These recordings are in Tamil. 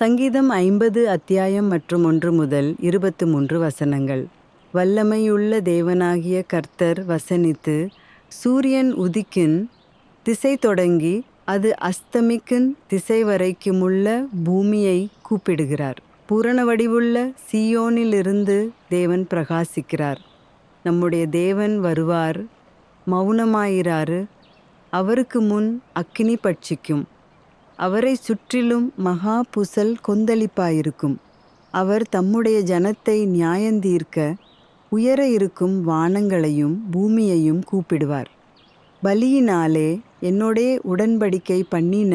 சங்கீதம் ஐம்பது அத்தியாயம் மற்றும் ஒன்று முதல் இருபத்து மூன்று வசனங்கள். வல்லமையுள்ள தேவனாகிய கர்த்தர் வசனித்து சூரியன் உதிக்கின் திசை தொடங்கி அது அஸ்தமிக்கின் திசை வரைக்குமுள்ள பூமியை கூப்பிடுகிறார். பூரண வடிவுள்ள சீயோனிலிருந்து தேவன் பிரகாசிக்கிறார். நம்முடைய தேவன் வருவார் மௌனமாயிராரு. அவருக்கு முன் அக்கினி பட்சிக்கும். அவரை சுற்றிலும் மகா புசல் கொந்தளிப்பாயிருக்கும். அவர் தம்முடைய ஜனத்தை நியாயந்தீர்க்க உயர இருக்கும் வானங்களையும் பூமியையும் கூப்பிடுவார். பலியினாலே என்னுடைய உடன்படிக்கை பண்ணின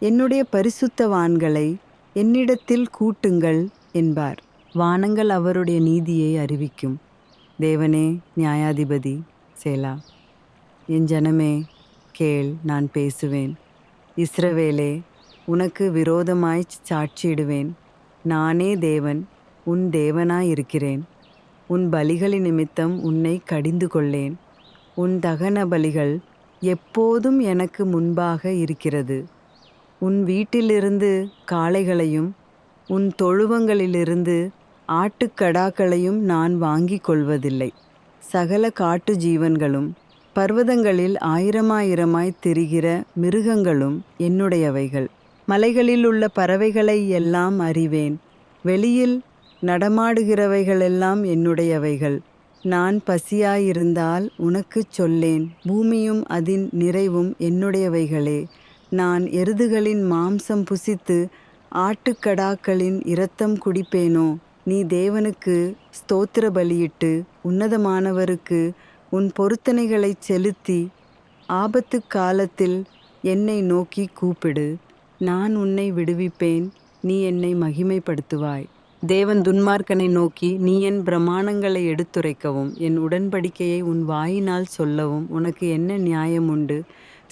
என்னுடைய பரிசுத்தவான்களை என்னிடத்தில் கூட்டுங்கள் என்பார். வானங்கள் அவருடைய நீதியை அறிவிக்கும். தேவனே நியாயாதிபதி சேலா. என் ஜனமே கேள் நான் பேசுவேன். இஸ்ரவேலே உனக்கு விரோதமாய் சாட்சியிடுவேன். நானே தேவன் உன் தேவனாயிருக்கிறேன். உன் பலிகளின் நிமித்தம் உன்னை கடிந்து கொள்ளேன் உன் தகன பலிகள் எப்போதும் எனக்கு முன்பாக இருக்கிறது. உன் வீட்டிலிருந்து காளைகளையும் உன் தொழுவங்களிலிருந்து ஆட்டுக்கடாக்களையும் நான் வாங்கிக் கொள்வதில்லை சகல காட்டு ஜீவன்களும் பர்வதங்களில் ஆயிரமாயிரமாய் திரிகிற மிருகங்களும் என்னுடையவைகள். மலைகளில் உள்ள பறவைகளை எல்லாம் அறிவேன். வெளியில் நடமாடுகிறவைகளெல்லாம் என்னுடையவைகள். நான் பசியாயிருந்தால் உனக்குச் சொல்லேன் பூமியும் அதன் நிறைவும் என்னுடையவைகளே. நான் எருதுகளின் மாம்சம் புசித்து ஆட்டுக்கடாக்களின் இரத்தம் குடிப்பேனோ? நீ தேவனுக்கு ஸ்தோத்திர பலியிட்டு உன்னதமானவருக்கு உன் பொருத்தனைகளைச் செலுத்தி ஆபத்து காலத்தில் என்னை நோக்கி கூப்பிடு. நான் உன்னை விடுவிப்பேன். நீ என்னை மகிமைப்படுத்துவாய். தேவன் துன்மார்க்கனை நோக்கி நீ என் பிரமாணங்களை எடுத்துரைக்கவும் என் உடன்படிக்கையை உன் வாயினால் சொல்லவும் உனக்கு என்ன நியாயம் உண்டு?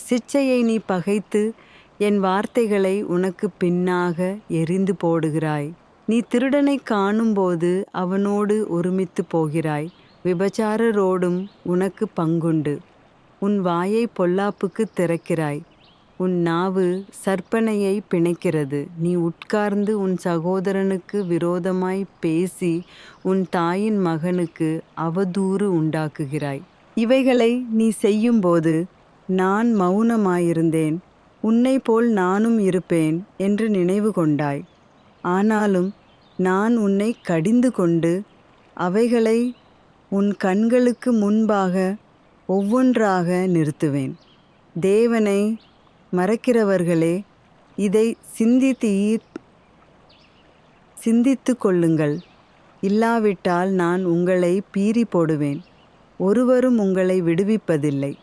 சிச்சையை நீ பகைத்து என் வார்த்தைகளை உனக்கு பின்னாக எரிந்து போடுகிறாய். நீ திருடனை காணும்போது அவனோடு ஒருமித்து போகிறாய். விபச்சாரரோடும் உனக்கு பங்குண்டு. உன் வாயை பொல்லாப்புக்கு திறக்கிறாய். உன் நாவு சற்பனையை பிணைக்கிறது. நீ உட்கார்ந்து உன் சகோதரனுக்கு விரோதமாய் பேசி உன் தாயின் மகனுக்கு அவதூறு உண்டாக்குகிறாய். இவைகளை நீ செய்யும்போது நான் மௌனமாயிருந்தேன். உன்னை போல் நானும் இருப்பேன் என்று நினைவு கொண்டாய். ஆனாலும் நான் உன்னை கடிந்து கொண்டு அவைகளை உன் கண்களுக்கு முன்பாக ஒவ்வொன்றாக நிறுத்துவேன். தேவனை மறக்கிறவர்களே இதை சிந்தித்து சிந்தித்து கொள்ளுங்கள். இல்லாவிட்டால் நான் உங்களை பீறி போடுவேன். ஒருவரும் உங்களை விடுவிப்பதில்லை.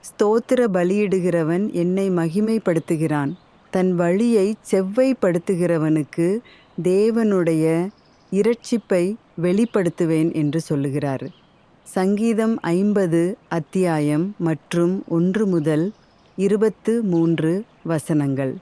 ஸ்தோத்திர பலியிடுகிறவன் என்னை மகிமைப்படுத்துகிறான். தன் வழியை செவ்வைப்படுத்துகிறவனுக்கு தேவனுடைய இரட்சிப்பை வெளிப்படுத்துவேன் என்று சொல்லுகிறார். சங்கீதம் ஐம்பது அத்தியாயம் மற்றும் ஒன்று முதல் இருபத்து மூன்று வசனங்கள்.